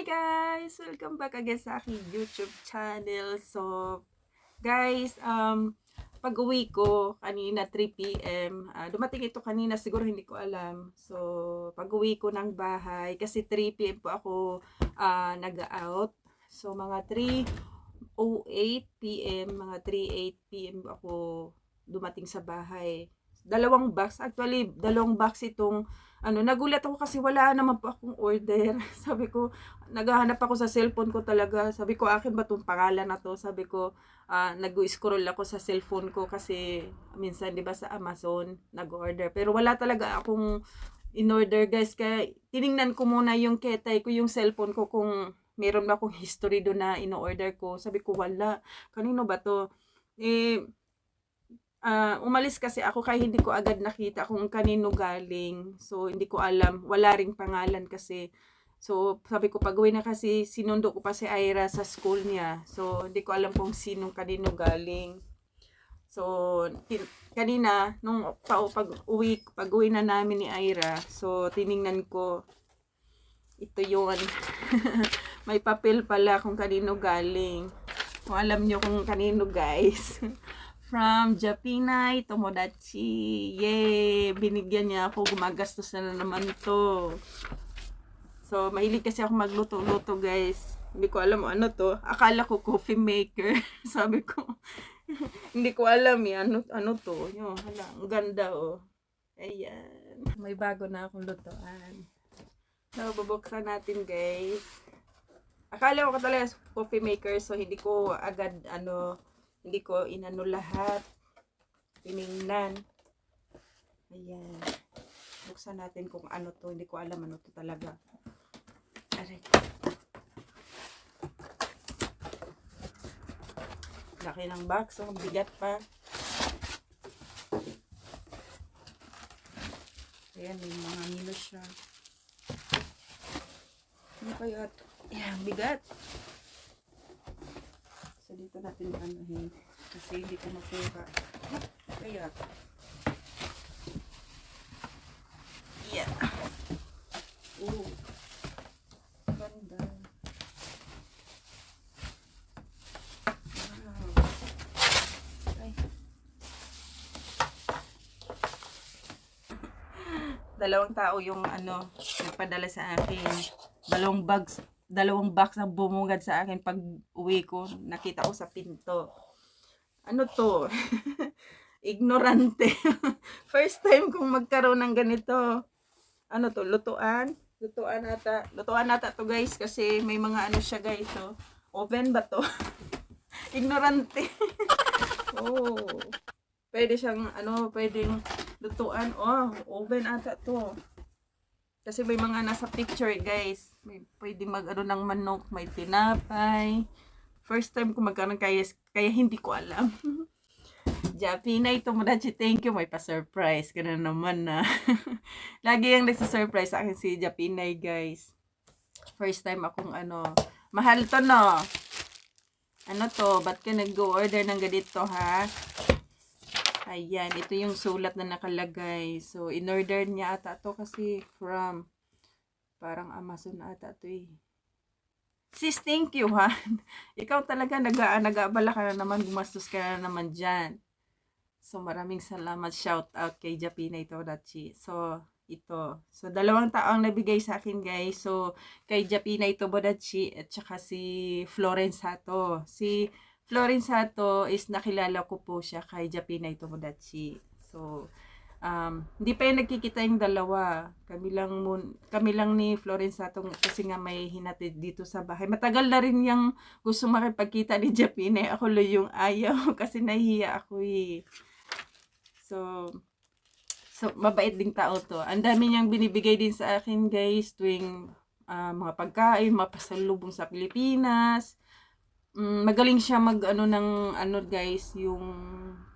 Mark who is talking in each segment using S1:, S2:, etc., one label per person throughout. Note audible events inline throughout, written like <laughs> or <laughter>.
S1: Hi guys! Welcome back again sa aking YouTube channel. So, guys, um, pag uwi ko kanina 3 p.m. ah, dumating ito kanina siguro hindi ko alam. So, pag uwi ko ng bahay kasi 3 p.m. po ako ah, nag-out. So, mga 3:08 p.m. mga 3:08 p.m. ako dumating sa bahay. Dalawang box, actually dalawang box itong ano, nagulat ako kasi wala naman po akong order. <laughs> Sabi ko, naghahanap ako sa cellphone ko talaga. Sabi ko, akin ba itong pangalan na to? Sabi ko, ah, nag-scroll ako sa cellphone ko kasi minsan, di ba, sa Amazon, nag-order. Pero wala talaga akong in-order, guys. Kaya tiningnan ko muna yung ketay ko, yung cellphone ko kung meron ba akong history doon na in-order ko. Sabi ko, wala. Kanino ba to? Eh, ah, umalis kasi ako kaya hindi ko agad nakita kung kanino galing. So, hindi ko alam. Wala ring pangalan kasi. So, sabi ko, pag uwi na kasi, sinundo ko pa si Ira sa school niya. So, hindi ko alam kung sinong kanino galing. So, kanina, nung pa, pag uwi, pag uwi na namin ni Ira, so, tiningnan ko, ito yun. <laughs> May papel pala kung kanino galing. Kung alam nyo kung kanino, guys. <laughs> From Japinay Tomodachi. Yay! Binigyan niya ako. Gumagastos na naman to. So, mahilig kasi ako magluto-luto, guys. Hindi ko alam ano to. Akala ko coffee maker. <laughs> Sabi ko, <laughs> hindi ko alam eh. Ano, ano to? Yung, hala, ang ganda oh. Ayan. May bago na akong lutuan. So, bubuksan natin, guys. Akala ko talaga coffee maker, so hindi ko agad, ano, hindi ko inano lahat. Tiningnan. Ayan. Buksan natin kung ano to. Hindi ko alam ano to talaga. Aray. Laki ng box. Oh, bigat pa. Ayan, may mga nilo siya. Ano kaya ito? Ayan, bigat. Dito natin anuhin. Kasi hindi ko makuha. Kaya. Yeah. Oh. Ganda. Wow. Ay. Dalawang tao yung ano, nagpadala sa akin. Dalawang bags dalawang box ang bumungad sa akin pag uwi ko. Nakita ko sa pinto. Ano to? <laughs> Ignorante. <laughs> First time kong magkaroon ng ganito. Ano to? Lutuan? Lutuan ata. Lutuan ata to guys kasi may mga ano siya guys. Oh. Oven ba to? <laughs> Ignorante. oh. Pwede siyang ano, pwedeng lutuan. Oh, oven ata to. Kasi may mga nasa picture, guys. May pwede mag ano ng manok, may tinapay. First time ko magkaroon kaya, kaya hindi ko alam. <laughs> Japinay Tomodachi, thank you. May pa-surprise. Ganun naman na. <laughs> Lagi yung nagsa-surprise sa akin si Japinay, guys. First time akong ano. Mahal to, no? Ano to? Ba't ka nag-order ng ganito, ha? Ayan, ito yung sulat na nakalagay. So, in-order niya ata to kasi from parang Amazon ata to eh. Sis, thank you ha. <laughs> Ikaw talaga nag nag-aabala ka na naman, gumastos ka na naman dyan. So, maraming salamat. Shout out kay Japina Itodachi. So, ito. So, dalawang tao ang nabigay sa akin, guys. So, kay Japina Itobodachi at saka si Florence Hato. Si Florence Hato is nakilala ko po siya kay Japina Itomodachi. So, um, hindi pa yung nagkikita yung dalawa. Kami lang, mun, kami lang ni Florence Hato kasi nga may hinatid dito sa bahay. Matagal na rin yung gusto makipagkita ni Japina. Ako lo yung ayaw <laughs> kasi nahihiya ako eh. So, so mabait ding tao to. Ang dami niyang binibigay din sa akin guys tuwing uh, mga pagkain, mga pasalubong sa Pilipinas mm, magaling siya mag ano ng ano guys yung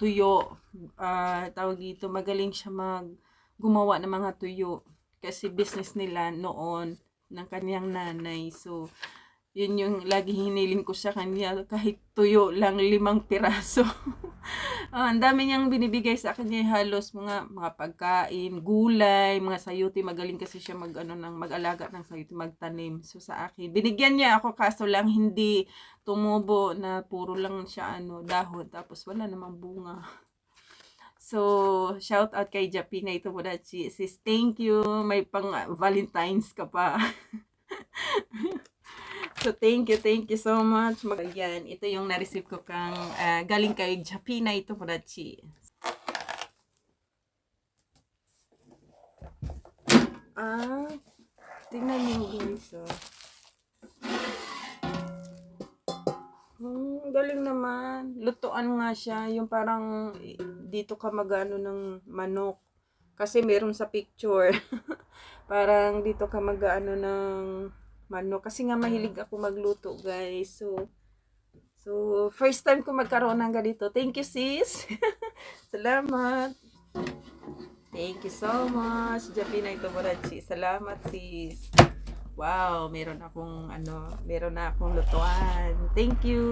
S1: tuyo. Uh, tawag dito magaling siya mag gumawa ng mga tuyo kasi business nila noon ng kaniyang nanay. So Yun yung lagi hiniling ko sa kanya, kahit tuyo lang limang piraso. <laughs> Ah, ang dami niyang binibigay sa akin niya, halos mga mga pagkain, gulay, mga sayuti, magaling kasi siya mag ano ng mag-alaga ng sayuti, magtanim. So sa akin, binigyan niya ako kaso lang hindi tumubo na puro lang siya ano dahon tapos wala namang bunga. <laughs> So, shout out kay Japina ito mo Sis, thank you. May pang Valentine's ka pa. <laughs> So, thank you, thank you so much. Mag Ayan, ito yung na-receive ko kang ah, galing kay Japina ito po Ah, tingnan niyo guys. Oh. Hmm, galing naman. Lutuan nga siya. Yung parang dito ka magano ng manok. Kasi meron sa picture. <laughs> parang dito ka magano ng manok. Kasi nga mahilig ako magluto guys. So, so first time ko magkaroon ng ganito. Thank you sis. <laughs> Salamat. Thank you so much. Japina ito Salamat sis. Wow, meron akong ano, meron na akong lutuan. Thank you.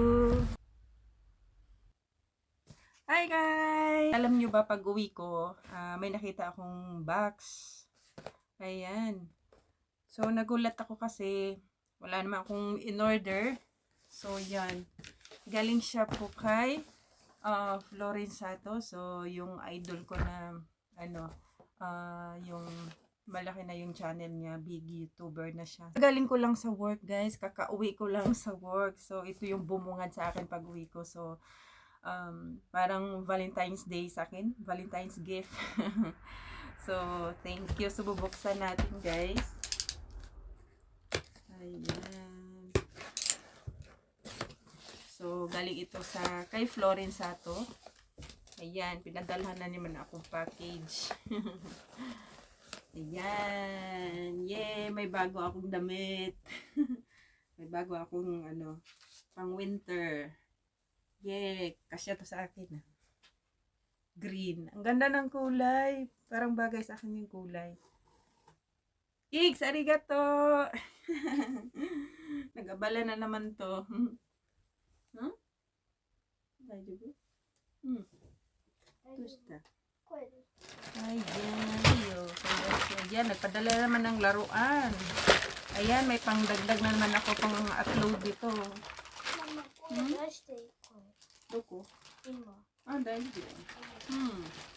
S1: Hi guys! Alam nyo ba pag uwi ko, ah, may nakita akong box. Ayan. So nagulat ako kasi wala naman akong in-order. So yan. Galing siya po kay uh, Florin Sato. So yung idol ko na ano, ah, yung malaki na yung channel niya, big YouTuber na siya. Galing ko lang sa work, guys. Kakauwi ko lang sa work. So, ito yung bumungad sa akin pag uwi ko. So, um, parang Valentine's Day sa akin. Valentine's gift. <laughs> so, thank you. So, bubuksan natin, guys. Ayan. So, galing ito sa kay Florin Sato. Ayan, pinadalhan na naman akong package. <laughs> Ayan. Yay! May bago akong damit. <laughs> may bago akong ano, pang winter. Yay! Kasya to sa akin. ah. Green. Ang ganda ng kulay. Parang bagay sa akin yung kulay. Cakes, arigato! <laughs> Nagabala na naman to. <laughs> Hmm? Huh? Dajibu? Hmm. Tusta. Ayan, oh, yo. Ayan, nagpadala naman ng laruan. Ayan, may pangdagdag na naman ako pang upload dito.
S2: Hmm?
S1: Doko?
S2: Ima.
S1: Ah, dahil dito. Hmm.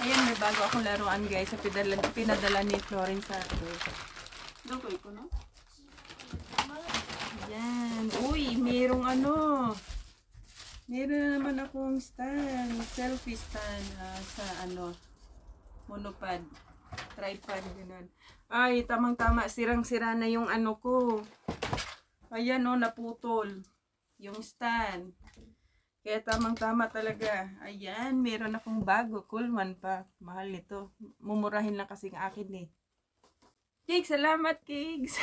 S1: Ayan, may bago akong laruan guys. Sa pinadala, pinadala ni Florence sa akin. Doko ko, no? Ayan. Uy, merong ano. Meron na naman akong stand. Selfie stand ah, sa ano. Monopod. Tripod. Ganun. Ay, tamang-tama. Sirang-sira na yung ano ko. Ayan o, naputol. Yung stand. Kaya tamang-tama talaga. Ayan, meron akong bago. Coolman pa. Mahal nito. Mumurahin lang kasi ang akin eh. Kigs, salamat Kigs.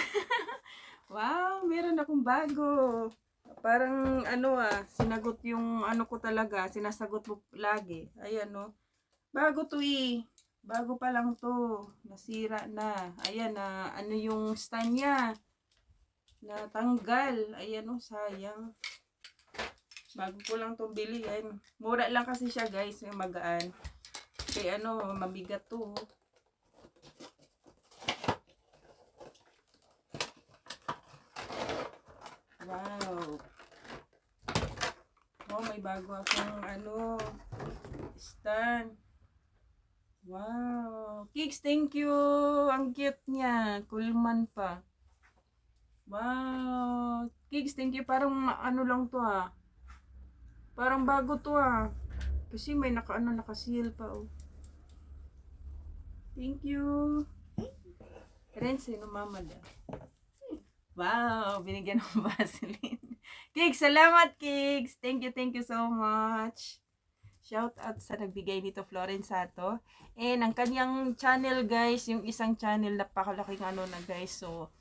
S1: <laughs> wow, meron akong bago. Parang ano ah, sinagot yung ano ko talaga. Sinasagot mo lagi. Ayan no. Bago to eh. Bago pa lang to. Nasira na. Ayan na. ano yung stand niya. Natanggal. Ayan o, sayang. Bago ko lang itong bili. Ayan. Mura lang kasi siya guys. Yung magaan. Kaya ano, mabigat to. oh. Wow. Oh, may bago akong ano, stand. Wow. Kicks, thank you. Ang cute niya. Kulman pa. Wow. Kicks, thank you. Parang ano lang to ah. Parang bago to ah. Kasi may naka ano, naka-seal pa oh. Thank you. Rense, no mama da. Wow, binigyan ng <laughs> Vaseline. Kigs, salamat Kigs. Thank you, thank you so much. Shout out sa nagbigay nito Florence Sato. And ang kanyang channel guys, yung isang channel napakalaking ano na guys. So,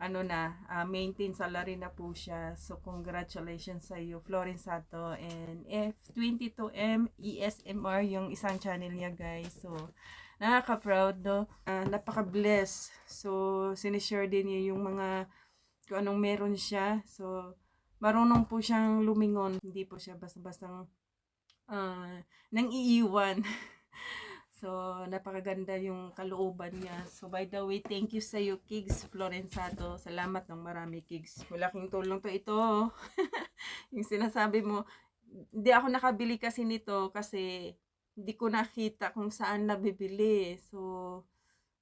S1: ano na, ah, maintain salary na po siya. So, congratulations sa iyo, Florence Sato. And F22M ESMR yung isang channel niya guys. So, nakaka-proud no. Ah, napaka-bless. So, sinishare din niya yung mga kung anong meron siya. So, marunong po siyang lumingon. Hindi po siya basta-bastang ah, nang iiwan. <laughs> so, napakaganda yung kalooban niya. So, by the way, thank you sa iyo, Kigs Florensado. Salamat ng marami, Kigs. Malaking tulong to ito. <laughs> yung sinasabi mo, hindi ako nakabili kasi nito kasi hindi ko nakita kung saan nabibili. So,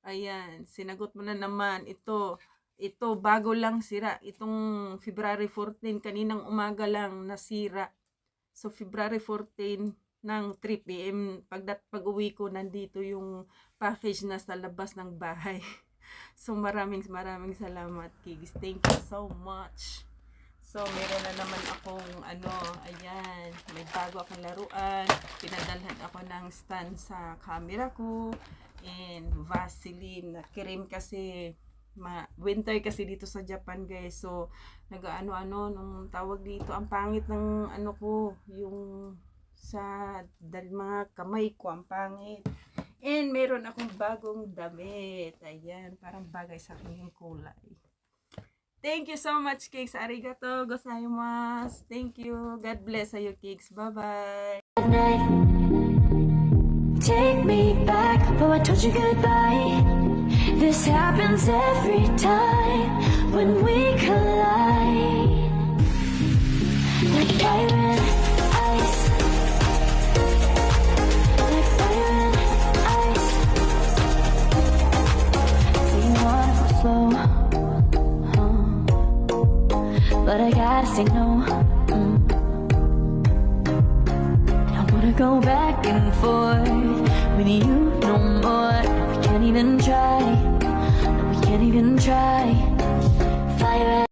S1: ayan, sinagot mo na naman. Ito, ito, bago lang sira. Itong February 14, kaninang umaga lang nasira. So, February 14 ng 3 p.m. Pagdat pag-uwi ko, nandito yung package na sa labas ng bahay. <laughs> So, maraming maraming salamat, Kigs. Thank you so much. So, meron na naman akong ano, ayan, may bago akong laruan. Pinadalhan ako ng stand sa camera ko. And Vaseline na cream kasi ma winter kasi dito sa Japan guys. So, nag-ano-ano nung tawag dito. Ang pangit ng ano ko, yung sa dal mga kamay ko, ang pangit. And meron akong bagong damit. Ayan, parang bagay sa akin yung kulay. Thank you so much, Cakes. Arigato gozaimasu. Thank you. God bless sa'yo, Cakes. Bye-bye.
S3: Take me back, though I told you goodbye. This happens every time when we collide. Like No. Mm. I wanna go back and forth with you no more. We can't even try. No, we can't even try.